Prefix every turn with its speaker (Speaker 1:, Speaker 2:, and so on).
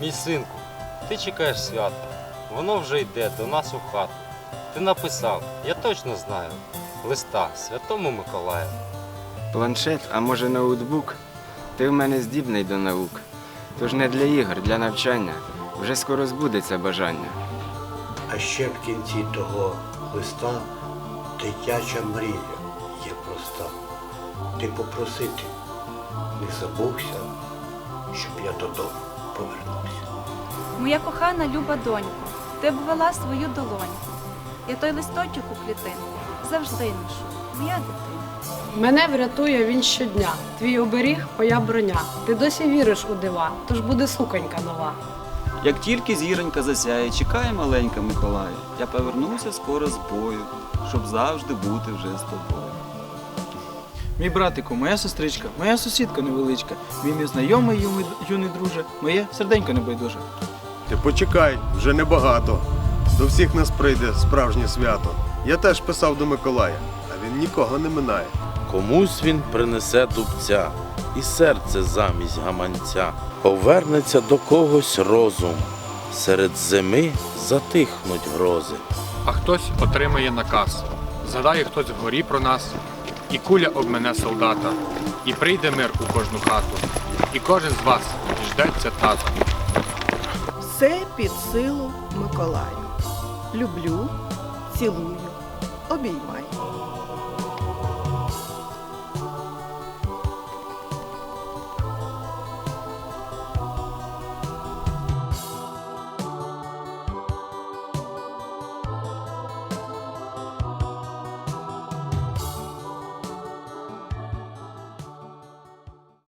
Speaker 1: Мій синку, ти чекаєш свята. Воно вже йде до нас у хату. Ти написав, я точно знаю, листа Святому Миколаю.
Speaker 2: Планшет, а може ноутбук? Ти в мене здібний до наук. Тож не для ігор, для навчання. Вже скоро збудеться бажання.
Speaker 3: А ще в кінці того листа дитяча мрія є проста. Ти попросити не забувся, щоб я додому повернувся.
Speaker 4: Моя кохана люба донько, ти б вела свою долоньку. Я той листочок у клітинку завжди ношу, моя дитина.
Speaker 5: Мене врятує він щодня. Твій оберіг, моя броня. Ти досі віриш у дива, тож буде суконька нова.
Speaker 6: Як тільки зіронька засяє, чекає маленька Миколаю. Я повернуся скоро з бою, щоб завжди бути вже з тобою.
Speaker 7: Мій братику, моя сестричка, моя сусідка невеличка, мій незнайомий юний, юний друже, моє серденько небайдуже.
Speaker 8: Ти почекай, вже небагато. До всіх нас прийде справжнє свято. Я теж писав до Миколая, а він нікого не минає.
Speaker 9: Комусь він принесе дубця, і серце замість гаманця. Повернеться до когось розум. Серед зими затихнуть грози.
Speaker 10: а хтось отримає наказ. Згадає хтось вгорі про нас, і куля обмене солдата, і прийде мир у кожну хату, і кожен з вас ждеться тата.
Speaker 11: Все під силу Миколаю. Люблю, цілую, обіймаю.